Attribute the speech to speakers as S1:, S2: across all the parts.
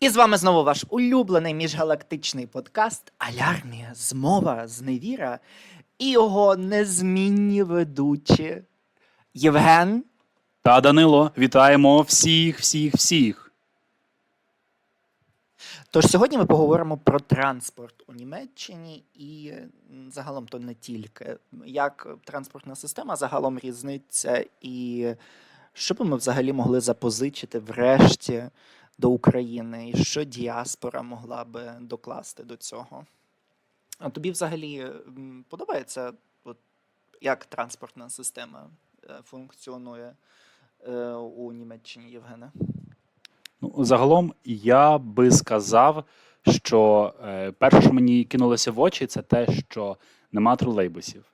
S1: І з вами знову ваш улюблений міжгалактичний подкаст Алярмія, змова, зневіра і його незмінні ведучі Євген.
S2: Та Данило, вітаємо всіх, всіх, всіх.
S1: Тож сьогодні ми поговоримо про транспорт у Німеччині і загалом то не тільки, як транспортна система загалом різниться, і що би ми взагалі могли запозичити врешті до України, і що діаспора могла би докласти до цього. А тобі взагалі подобається, от, як транспортна система е, функціонує е, у Німеччині, Євгене?
S2: Ну, загалом я би сказав, що е, перше, що мені кинулося в очі, це те, що нема тролейбусів.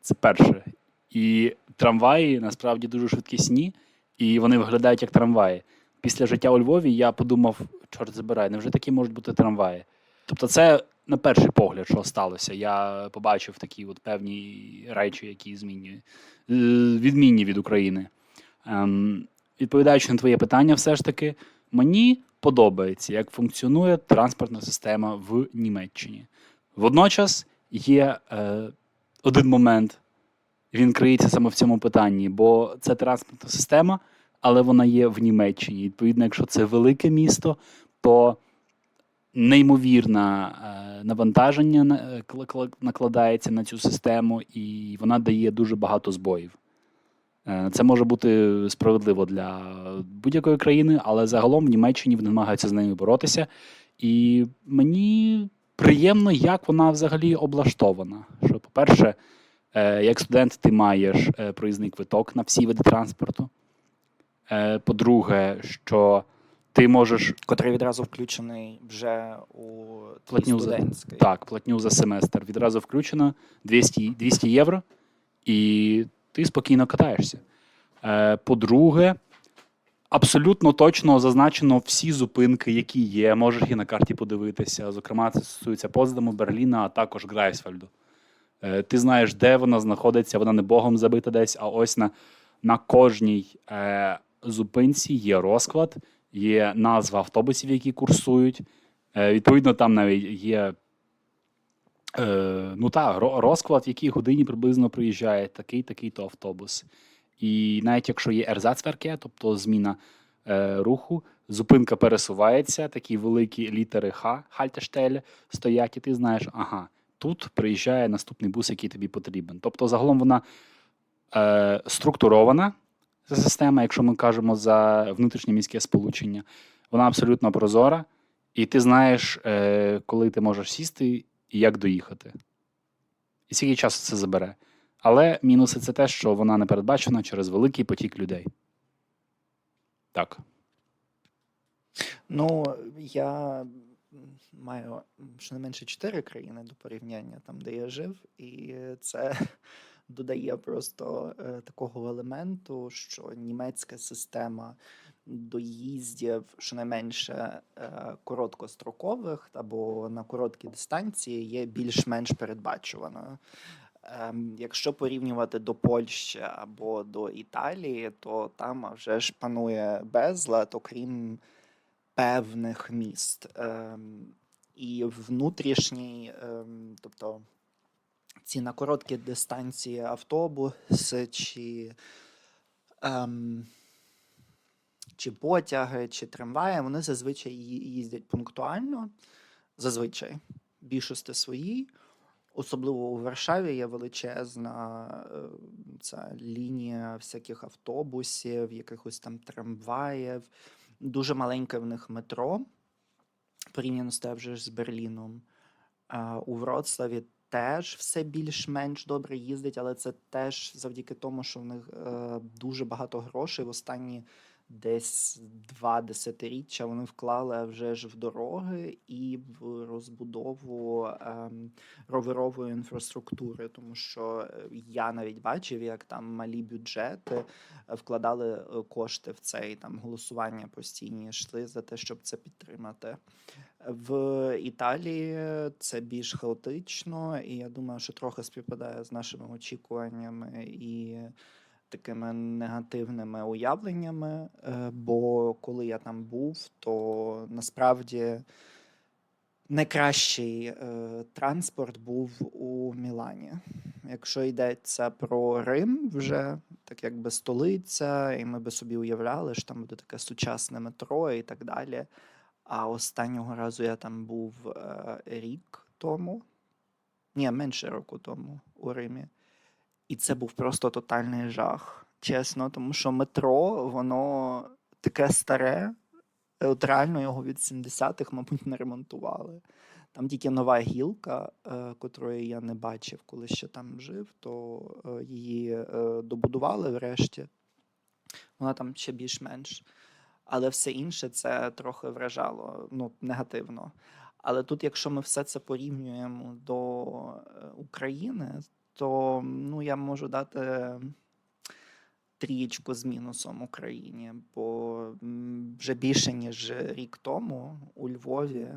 S2: Це перше. І трамваї насправді дуже швидкісні, і вони виглядають як трамваї. Після життя у Львові я подумав, чорт забирай, невже такі можуть бути трамваї? Тобто, це на перший погляд, що сталося. Я побачив такі от певні речі, які змінює, е, відмінні від України. Ем, відповідаючи на твоє питання, все ж таки, мені подобається, як функціонує транспортна система в Німеччині. Водночас є е, один момент, він криється саме в цьому питанні, бо це транспортна система, але вона є в Німеччині. Відповідно, якщо це велике місто, то неймовірне навантаження на- е, кла- кла- накладається на цю систему, і вона дає дуже багато збоїв. Е, Це може бути справедливо для будь-якої країни, але загалом в Німеччині вони намагаються з нею боротися. І мені приємно, як вона взагалі облаштована. Що, по-перше, е, як студент, ти маєш проїзний квиток на всі види транспорту. Е, По-друге, що ти можеш
S1: котрий відразу включений вже у
S2: Платню за- Так, платню за семестр відразу включено 200, 200 євро, і ти спокійно катаєшся. Е, По-друге, абсолютно точно зазначено всі зупинки, які є. Можеш і на карті подивитися. Зокрема, це стосується Поздаму, Берліна, а також Грайсфельду. Е, Ти знаєш, де вона знаходиться, вона не богом забита десь, а ось на, на кожній е, зупинці є розклад, є назва автобусів, які курсують. Е, Відповідно, там навіть є е, ну та, розклад, в якій годині приблизно приїжджає такий, такий то автобус. І навіть якщо є ерзацверке, тобто зміна е, руху, зупинка пересувається, такі великі літери Х, Хальтештель стоять, і ти знаєш, ага, тут приїжджає наступний бус, який тобі потрібен. Тобто, загалом вона е, структурована, ця система, якщо ми кажемо за внутрішнє міське сполучення, вона абсолютно прозора, і ти знаєш, е, коли ти можеш сісти і як доїхати. І скільки часу це забере. Але мінуси це те, що вона не передбачена через великий потік людей. Так.
S1: Ну, я маю щонайменше чотири країни до порівняння, там, де я жив, і це додає просто е, такого елементу, що німецька система доїздів щонайменше е, короткострокових або на короткі дистанції є більш-менш передбачуваною. Ем, Якщо порівнювати до Польщі або до Італії, то там вже ж панує безлад, окрім певних міст. Ем, І внутрішній, ем, тобто ці на короткі дистанції автобуси чи, ем, чи потяги, чи трамваї, вони зазвичай їздять пунктуально, зазвичай, більшості своїй. Особливо у Варшаві є величезна е, ця лінія всяких автобусів, якихось там трамваїв, дуже маленьке в них метро, порівняно з вже з Берліном. А у Вроцлаві теж все більш-менш добре їздить, але це теж завдяки тому, що в них е, дуже багато грошей в останні десь два десятиріччя вони вклали вже ж в дороги і в розбудову ем, роверової інфраструктури, тому що е, я навіть бачив, як там малі бюджети е, вкладали е, кошти в цей там голосування постійні йшли за те, щоб це підтримати. В Італії це більш хаотично, і я думаю, що трохи співпадає з нашими очікуваннями і такими негативними уявленнями, е, бо коли я там був, то насправді найкращий е, транспорт був у Мілані. Якщо йдеться про Рим, вже так якби столиця, і ми би собі уявляли, що там буде таке сучасне метро і так далі. А останнього разу я там був е, рік тому, ні, менше року тому у Римі. І це був просто тотальний жах. Чесно, тому що метро, воно таке старе, е, от реально його від 70-х, мабуть, не ремонтували. Там тільки нова гілка, е, котрої я не бачив, коли ще там жив, то е, її е, добудували врешті. Вона там ще більш-менш. Але все інше це трохи вражало ну, негативно. Але тут, якщо ми все це порівнюємо до е, України, то ну, я можу дати трієчку з мінусом Україні, бо вже більше ніж рік тому у Львові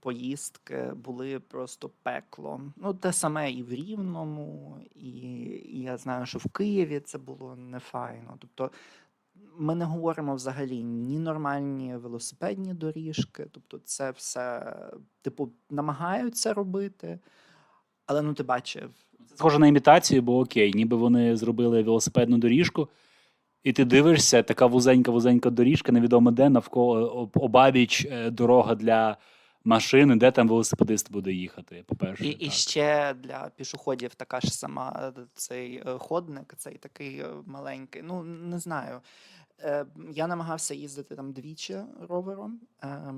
S1: поїздки були просто пеклом. Ну, те саме і в Рівному, і, і я знаю, що в Києві це було нефайно. Тобто ми не говоримо взагалі ні нормальні велосипедні доріжки, тобто це все, типу, намагаються робити, але ну ти бачив.
S2: Це схоже на імітацію, бо окей, ніби вони зробили велосипедну доріжку, і ти дивишся, така вузенька-вузенька доріжка, невідомо де, навколо обабіч е, дорога для машини, де там велосипедист буде їхати. По-перше,
S1: І, і ще для пішоходів така ж сама е, цей е, ходник, цей такий маленький. Ну, не знаю. Е, Я намагався їздити там двічі ровером. Е,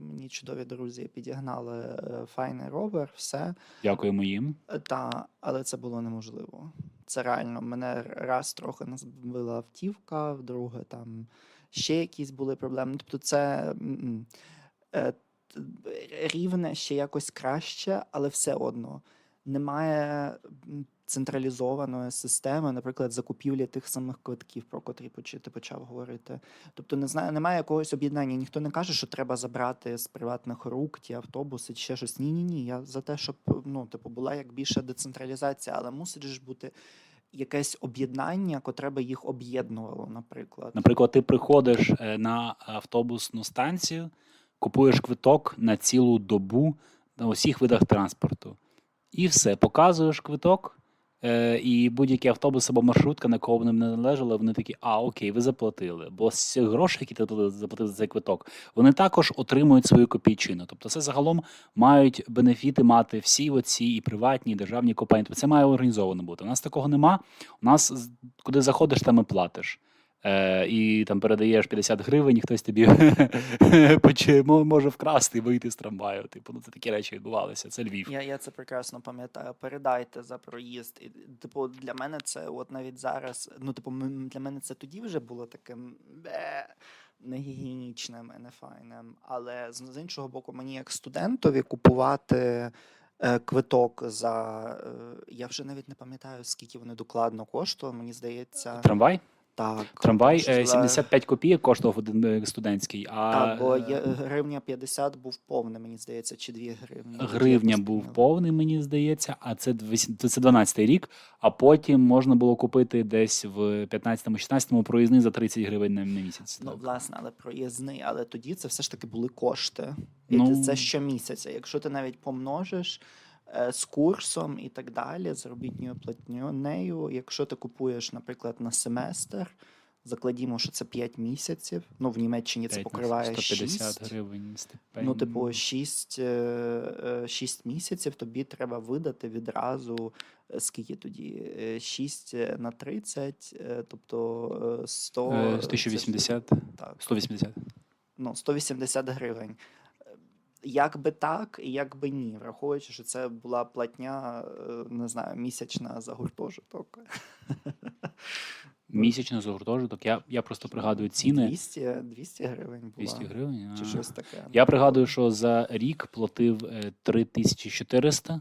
S1: Мені чудові друзі підігнали е, файний ровер, все.
S2: Дякуємо їм.
S1: Е, Та, але це було неможливо. Це реально. Мене раз трохи не збила автівка, вдруге там ще якісь були проблеми. Ну, Тобто, це е, рівне ще якось краще, але все одно немає централізованої системи, наприклад, закупівлі тих самих квитків, про котрі ти почав говорити. Тобто, не знаю, немає якогось об'єднання. Ніхто не каже, що треба забрати з приватних рук ті автобуси чи ще щось. Ні, ні, ні. Я за те, щоб ну, типу, була як більша децентралізація, але мусить ж бути якесь об'єднання, котре би їх об'єднувало, наприклад.
S2: Наприклад, ти приходиш е, на автобусну станцію, купуєш квиток на цілу добу на усіх видах транспорту. І все, показуєш квиток, е, і будь-який автобус або маршрутка, на кого вони не належали, вони такі, а окей, ви заплатили. Бо з цих грошей, які ти заплатив за цей квиток, вони також отримують свою копійчину. Тобто, це загалом мають бенефіти мати всі оці і приватні, і державні компанії. Тобто це має організовано бути. У нас такого нема. У нас куди заходиш, там і платиш. Е, і там передаєш 50 гривень, і хтось тобі може вкрасти і вийти з трамваю. Типу, ну це такі речі відбувалися. Це Львів.
S1: Я, я це прекрасно пам'ятаю. Передайте за проїзд. І, типу, для мене це от навіть зараз. Ну, типу, для мене це тоді вже було таким негігієнічним і нефайним. Але з, з іншого боку, мені як студентові купувати. е, Квиток за е, я вже навіть не пам'ятаю, скільки вони докладно коштували. Мені здається,
S2: Трамвай?
S1: Так.
S2: Трамвай е,
S1: за-
S2: 75 копійок коштував один е, студентський, а
S1: Так, бо
S2: е,
S1: гривня 50 був повний, мені здається, чи 2 гривні.
S2: Гривня був повний, мені здається, а це дві- це 12 рік. А потім можна було купити десь в 15-16 проїзний за 30 гривень на, місяць.
S1: Ну,
S2: Так.
S1: власне, але проїзний, але тоді це все ж таки були кошти. І
S2: Ну-
S1: це- щомісяця. Якщо ти навіть помножиш е, з курсом і так далі, заробітною платнею, якщо ти купуєш, наприклад, на семестр, закладімо, що це 5 місяців. Ну, в Німеччині це покриває
S2: 150
S1: 6.
S2: гривень стипендії.
S1: Ну, типу, 6, 6 місяців тобі треба видати відразу. е, Скільки тоді? 6 на 30, е, тобто е, 100...
S2: Е,
S1: це ж-
S2: 1080,
S1: Так,
S2: 180.
S1: ну, 180 гривень. Е, Як би так, і як би ні, враховуючи, що це була платня, е, не знаю, місячна за гуртожиток.
S2: Місячно за гуртожиток. Я, я просто пригадую ціни.
S1: 200, 200 гривень була.
S2: 200 гривень.
S1: Чи
S2: а.
S1: щось таке.
S2: Я пригадую, що за рік платив е, 3400,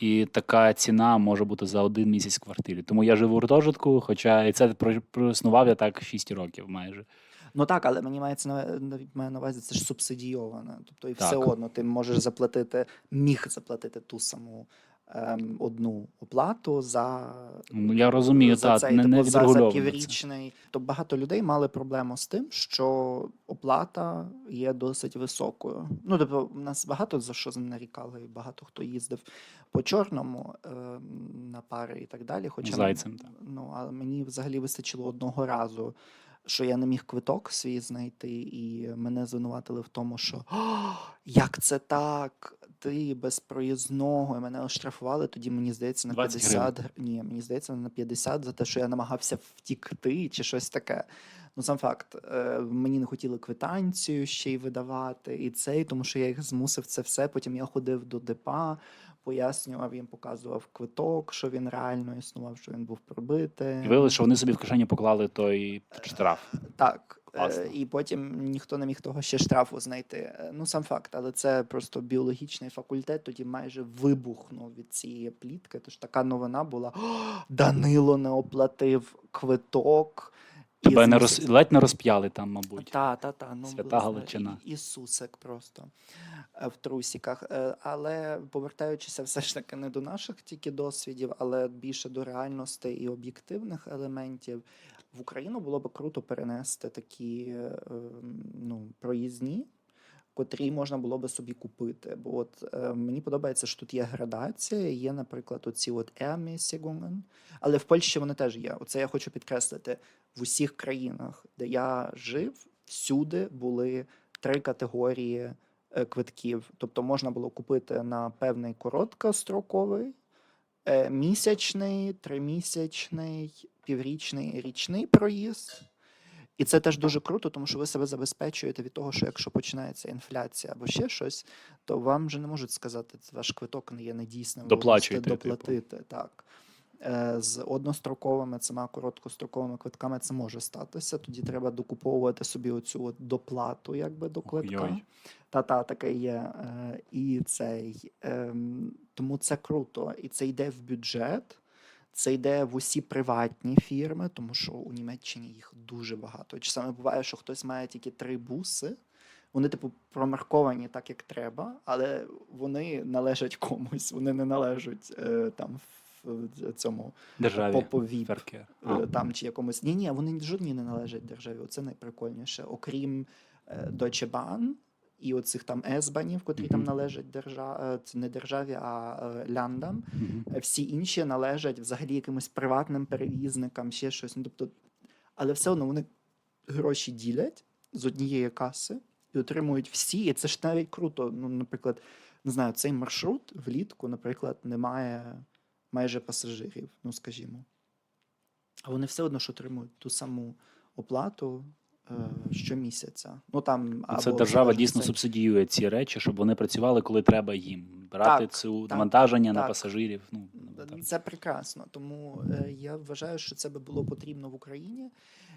S2: і така ціна може бути за один місяць в квартирі. Тому я живу в гуртожитку, хоча і це про- проіснував я так 6 років майже.
S1: Ну так, але мені мається на навіть має на увазі, це ж субсидійоване. Тобто, і все одно ти можеш заплатити, міг заплатити ту саму ем, одну оплату за
S2: Ну, я розумію,
S1: за
S2: та,
S1: цей,
S2: не, не
S1: типу, за, за піврічний. То багато людей мали проблему з тим, що оплата є досить високою. Ну, тобто, в нас багато за що нарікали, і багато хто їздив по чорному е, на пари і так далі. Хоча
S2: Зайцем, так.
S1: Ну, але мені взагалі вистачило одного разу, що я не міг квиток свій знайти, і мене звинуватили в тому, що як це так? Ти без проїзного, і мене оштрафували. Тоді мені здається на
S2: 20
S1: 50 гр- Ні, мені здається на 50 за те, що я намагався втікти чи щось таке. Ну, сам факт, е, мені не хотіли квитанцію ще й видавати, і цей, тому що я їх змусив це все. Потім я ходив до депа, пояснював їм, показував квиток, що він реально існував, що він був пробитий.
S2: Виявилося, що вони собі в кишені поклали той штраф.
S1: Так. е,
S2: Класно.
S1: І потім ніхто не міг того ще штрафу знайти. Е, Ну, сам факт, але це просто біологічний факультет, тоді майже вибухнув від цієї плітки. Тож така новина була: «О, Данило не оплатив квиток.
S2: Тебе не роз... ледь не розп'яли там, мабуть.
S1: та, та, та. Ну,
S2: Свята Галичина.
S1: і- Ісусик просто е, в трусіках. Е, Але повертаючися все ж таки не до наших тільки досвідів, але більше до реальностей і об'єктивних елементів. В Україну було б круто перенести такі е, ну, проїзні. Котрі можна було би собі купити. Бо от е, мені подобається, що тут є градація, є, наприклад, оці от Ermäßigungen, але в Польщі вони теж є. Оце я хочу підкреслити в усіх країнах, де я жив, всюди були три категорії е, квитків. Тобто можна було купити на певний короткостроковий, е, місячний, тримісячний, піврічний річний проїзд. І це теж дуже круто, тому що ви себе забезпечуєте від того, що якщо починається інфляція або ще щось, то вам вже не можуть сказати, ваш квиток не є недійсним. ви
S2: Доплачуйте,
S1: мусите
S2: типу.
S1: доплатити. Так. Е, З одностроковими цими короткостроковими квитками це може статися. Тоді треба докуповувати собі оцю от доплату, якби до квитка. Та-та, таке є. Е, І цей. ем, Тому це круто. І це йде в бюджет. Це йде в усі приватні фірми, тому що у Німеччині їх дуже багато. Часами буває, що хтось має тільки три буси. Вони, типу, промарковані так, як треба, але вони належать комусь. Вони не належать е, там в цьому
S2: Державі.
S1: попові е, там чи якомусь. Ні, ні, вони жодні не належать державі. Оце найприкольніше. Окрім е, Deutsche Bahn і оцих там S-банів, котрі там належать державі, це не державі, а е, ляндам.
S2: Мгм.
S1: Е, Всі інші належать взагалі якимось приватним перевізникам, ще щось. Ну, тобто, але все одно вони гроші ділять з однієї каси і отримують всі. І це ж навіть круто. Ну, наприклад, не знаю, цей маршрут влітку, наприклад, не має майже пасажирів, ну скажімо. А вони все одно ж отримують ту саму оплату е, щомісяця. Ну там
S2: Це держава дійсно субсидіює ці речі, щоб вони працювали, коли треба їм. Брати
S1: Так,
S2: цю
S1: так,
S2: навантаження на пасажирів. Ну.
S1: Це прекрасно. Тому е, я вважаю, що це би було потрібно в Україні.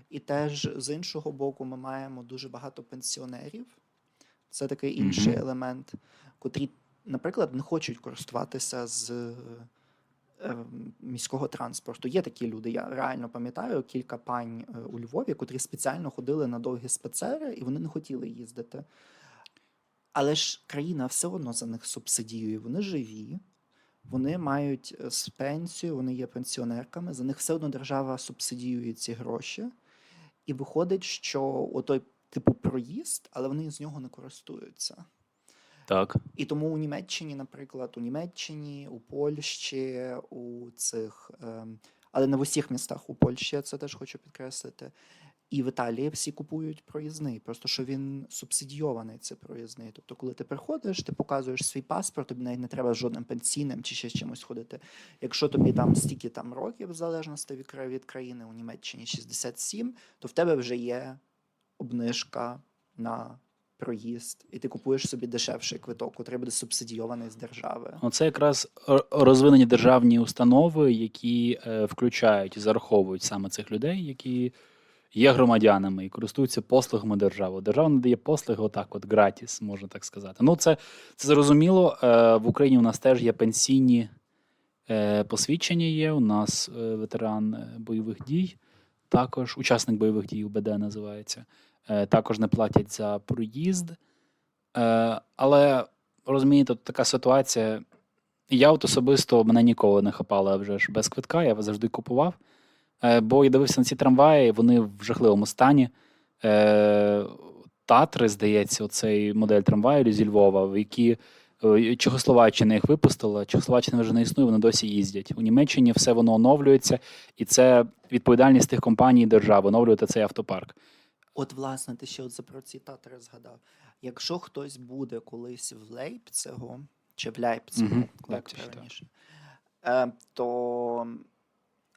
S1: І теж з іншого боку, ми маємо дуже багато пенсіонерів. Це такий інший
S2: Мгм.
S1: елемент, котрі, наприклад, не хочуть користуватися з е, міського транспорту. Є такі люди. Я реально пам'ятаю кілька пань е, у Львові, котрі спеціально ходили на довгі спецери, і вони не хотіли їздити. Але ж країна все одно за них субсидіює. Вони живі, вони мають е, пенсію, вони є пенсіонерками, за них все одно держава субсидіює ці гроші. І виходить, що отой типу проїзд, але вони з нього не користуються.
S2: Так.
S1: І тому у Німеччині, наприклад, у Німеччині, у Польщі, у цих, ем, але не в усіх містах у Польщі, я це теж хочу підкреслити. І в Італії всі купують проїзний, просто що він субсидійований, це проїзний. Тобто, коли ти приходиш, ти показуєш свій паспорт, тобі навіть не треба жодним пенсійним чи ще з чимось ходити. Якщо тобі там стільки там років, в залежності від від країни, у Німеччині 67, то в тебе вже є обнижка на проїзд, і ти купуєш собі дешевший квиток, який буде субсидійований з держави.
S2: Оце якраз розвинені державні установи, які е, включають і зараховують саме цих людей, які є громадянами і користуються послугами держави. Держава надає послуги отак, от гратіс, можна так сказати. Ну, це, це зрозуміло. Е, в Україні у нас теж є пенсійні е, посвідчення. Є. У нас е, ветеран е, бойових дій, також учасник бойових дій УБД називається. Е, також не платять за проїзд. Е, але розумієте, така ситуація. Я от особисто мене ніколи не хапало вже ж без квитка, я завжди купував. Е, бо я дивився на ці трамваї, вони в жахливому стані. Татри, здається, оцей модель трамваю зі Львова, в які Чехословаччина їх випустила. Чехословаччина вже не існує, вони досі їздять. У Німеччині все воно оновлюється, і це відповідальність тих компаній і держави оновлювати цей автопарк.
S1: От, власне, ти ще от за про ці татри згадав. Якщо хтось буде колись в Лейпцигу, чи в Ляйпцигу,
S2: Мгм,
S1: як
S2: Лейпциг, так.
S1: правильніше, е, то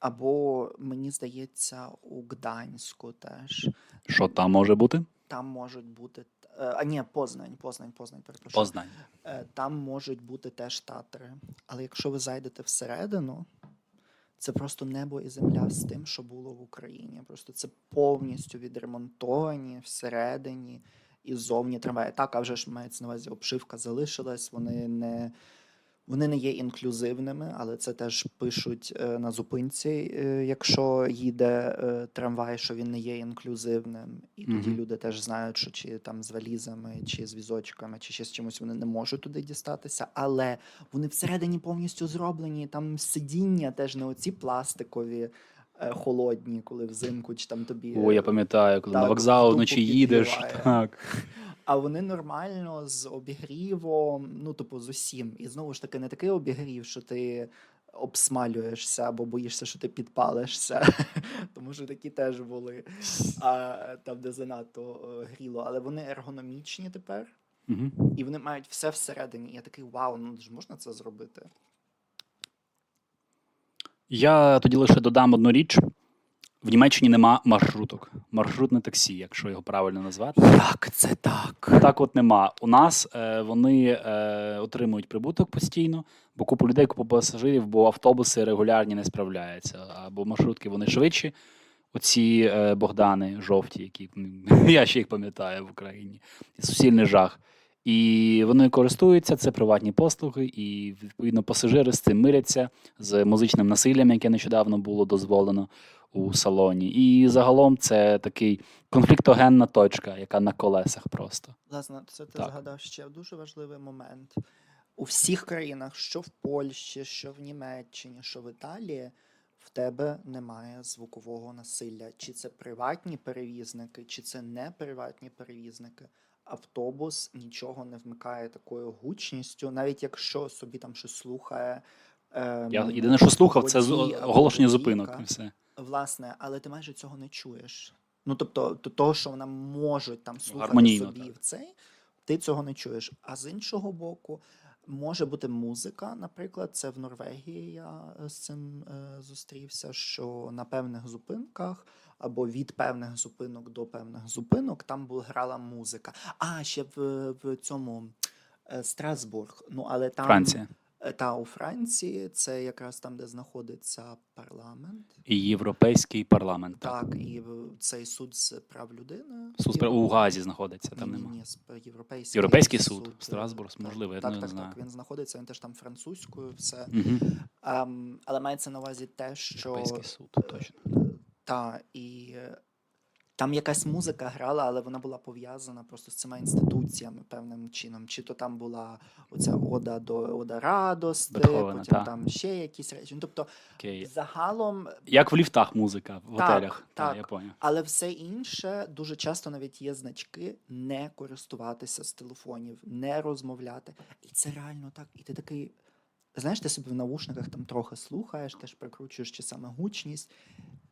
S1: або мені здається, у Гданську теж.
S2: Що там може бути?
S1: Там можуть бути. е, А ні, Познань, Познань, Познань, перепрошую.
S2: Познань.
S1: Е, Там можуть бути теж татри. Але якщо ви зайдете всередину, це просто небо і земля з тим, що було в Україні. Просто це повністю відремонтовані всередині і ззовні трамваї. Так, а вже ж мається на увазі, обшивка залишилась, вони не. Вони не є інклюзивними, але це теж пишуть е, на зупинці, е, якщо їде е, трамвай, що він не є інклюзивним. І тоді
S2: Мгм.
S1: люди теж знають, що чи там з валізами, чи з візочками, чи ще з чимось вони не можуть туди дістатися. Але вони всередині повністю зроблені. Там сидіння теж не оці пластикові, холодні, коли взимку, чи там тобі.
S2: О, я пам'ятаю, коли на вокзал вночі їдеш. Так.
S1: А вони нормально з обігрівом, ну, типу, з усім. І знову ж таки, не такий обігрів, що ти обсмалюєшся або боїшся, що ти підпалишся. Тому що такі теж були, а, там, де занадто е, гріло. Але вони ергономічні тепер,
S2: Угу.
S1: і вони мають все всередині. І я такий вау, ну ж можна це зробити?
S2: Я тоді лише додам одну річ. В Німеччині нема маршруток. Маршрутне таксі, якщо його правильно назвати.
S1: Як це так?
S2: Так от нема. У нас е, вони е, отримують прибуток постійно, бо купу людей, купу пасажирів, бо автобуси регулярні не справляються. Або маршрутки вони швидші. Оці е, Богдани жовті, які я ще їх пам'ятаю в Україні. Суцільний жах. І вони користуються, це приватні послуги, і відповідно пасажири з цим миряться з музичним насиллям, яке нещодавно було дозволено у салоні. І загалом це такий конфліктогенна точка, яка на колесах просто.
S1: Власне, це ти
S2: Так.
S1: згадав ще дуже важливий момент. У всіх країнах, що в Польщі, що в Німеччині, що в Італії, в тебе немає звукового насилля. Чи це приватні перевізники, чи це не приватні перевізники. Автобус нічого не вмикає такою гучністю, навіть якщо собі там щось слухає. Ем,
S2: Я єдине, що слухав, це оголошення зупинок. Все.
S1: Власне, але ти майже цього не чуєш. Ну тобто, до того, що вона можуть там слухати
S2: гармонійно,
S1: собі
S2: так.
S1: в цей, ти цього не чуєш. А з іншого боку, може бути музика. Наприклад, це в Норвегії я е, з цим е, зустрівся, що на певних зупинках. Або від певних зупинок до певних зупинок там була грала музика. А ще в, в цьому е, Страсбург. Ну але там
S2: Франція.
S1: Е, та у Франції це якраз там, де знаходиться парламент.
S2: І Європейський парламент.
S1: Так, і цей суд з прав людини.
S2: Суд справ у Газі знаходиться, там
S1: ні, ні, ні, європейський,
S2: Європейський суд,
S1: е,
S2: Страсбург,
S1: так,
S2: можливо, я
S1: так,
S2: не
S1: так,
S2: знаю.
S1: так, він знаходиться, він теж там французькою, все.
S2: Угу.
S1: Ем, але мається на увазі те, що
S2: Європейський суд, точно.
S1: та і е, там якась музика грала, але вона була пов'язана просто з цими інституціями певним чином. Чи то там була оця ода до ода радости,
S2: Бетховена,
S1: потім
S2: та.
S1: там ще якісь речі. Ну, тобто,
S2: Окей.
S1: загалом
S2: Як в ліфтах музика в
S1: Так,
S2: готелях.
S1: так.
S2: я поняв.
S1: Але все інше дуже часто навіть є значки не користуватися з телефонів, не розмовляти. І це реально так. І ти такий. Знаєш, ти собі в навушниках там трохи слухаєш, теж прикручуєш чи саме гучність,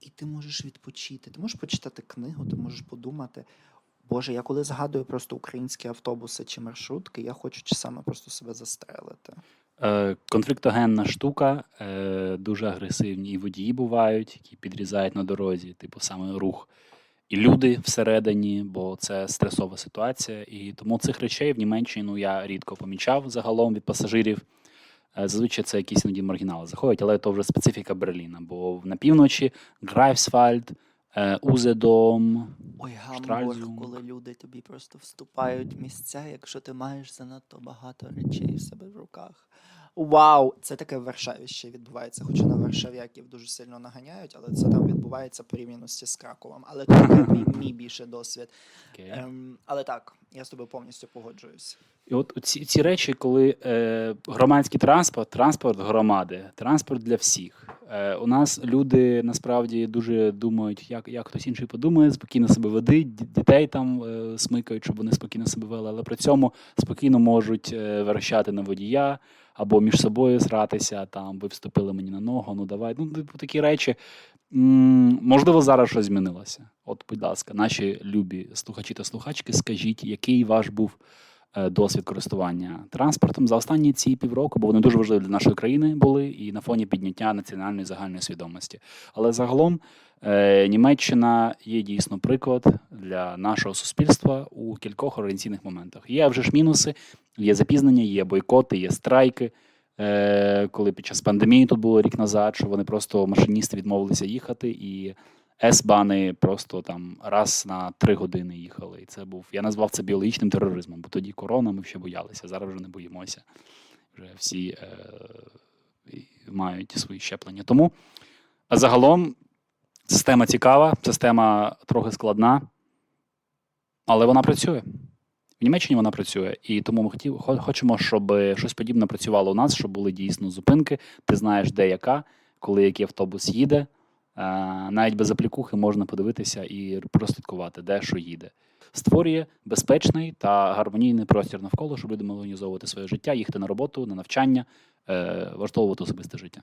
S1: і ти можеш відпочити. Ти можеш почитати книгу, ти можеш подумати. Боже, я коли згадую просто українські автобуси чи маршрутки, я хочу чи саме просто себе застрелити.
S2: Е, конфліктогенна штука, е, дуже агресивні і водії бувають, які підрізають на дорозі, типу саме рух. І люди всередині, бо це стресова ситуація. І тому цих речей в Німеччині ну, я рідко помічав загалом від пасажирів. Е, Зазвичай це якісь іноді маргінали заходять, але то вже специфіка Берліна. Бо на півночі Грайфсвальд, Узедом.
S1: Ой, Гамбург, коли люди тобі просто вступають в місця, якщо ти маєш занадто багато речей в себе в руках. Вау! Це таке в Варшаві ще відбувається. Хоча на варшав'яків дуже сильно наганяють, але це там відбувається порівняно з Краковом. Але це мій, мій більше досвід. Ем, але так, я з тобою повністю погоджуюсь.
S2: І от ці, ці речі, коли е, громадський транспорт, транспорт громади, транспорт для всіх. Е, у нас люди насправді дуже думають, як, як хтось інший подумає, спокійно себе веди, дітей там е, смикають, щоб вони спокійно себе вели, але при цьому спокійно можуть е, верещати на водія або між собою сратися, там ви вступили мені на ногу, ну давай. Ну, типу, такі речі. М, Можливо, зараз щось змінилося. От, будь ласка, наші любі слухачі та слухачки, скажіть, який ваш був досвід користування транспортом за останні ці півроку, бо вони дуже важливі для нашої країни були і на фоні підняття національної загальної свідомості. Але загалом е, Німеччина є дійсно приклад для нашого суспільства у кількох організаційних моментах. Є вже ж мінуси, є запізнення, є бойкоти, є страйки. Е, коли під час пандемії тут було рік назад, що вони просто машиністи відмовилися їхати, і С-бани просто там раз на три години їхали. І це був, я назвав це біологічним тероризмом, бо тоді корона, ми ще боялися, зараз вже не боїмося. Вже всі е, мають свої щеплення. Тому загалом система цікава, система трохи складна, але вона працює. В Німеччині вона працює, і тому ми хотів, хочемо, щоб щось подібне працювало у нас, щоб були дійсно зупинки. Ти знаєш, де яка, коли який автобус їде. Е, Навіть без аплікухи можна подивитися і прослідкувати, де що їде. Створює безпечний та гармонійний простір навколо, щоб люди могли організовувати своє життя, їхати на роботу, на навчання, е, влаштовувати особисте життя.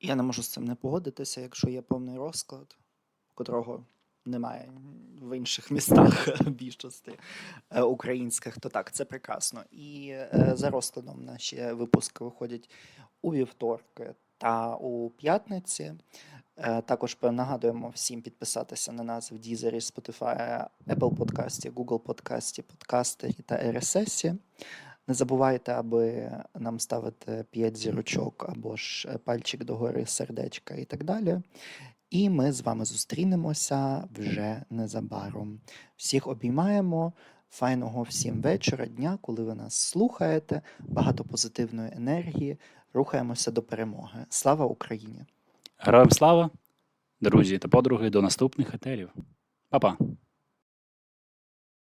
S1: Я не можу з цим не погодитися, якщо є повний розклад, котрого немає в інших містах більшості е, українських, то так, це прекрасно. І за розкладом наші випуски виходять у вівторки та у п'ятниці. Е, Також нагадуємо всім підписатися на нас в Дізері, Spotify, Apple подкасті, Google подкасті, подкастері та RSS. Не забувайте, аби нам ставити 5 зірочок або ж е, пальчик догори, сердечка і так далі. І ми з вами зустрінемося вже незабаром. Всіх обіймаємо. Файного всім вечора, дня, коли ви нас слухаєте. Багато позитивної енергії. Рухаємося до перемоги. Слава Україні!
S2: Героям слава, друзі та подруги, до наступних етерів. Па-па!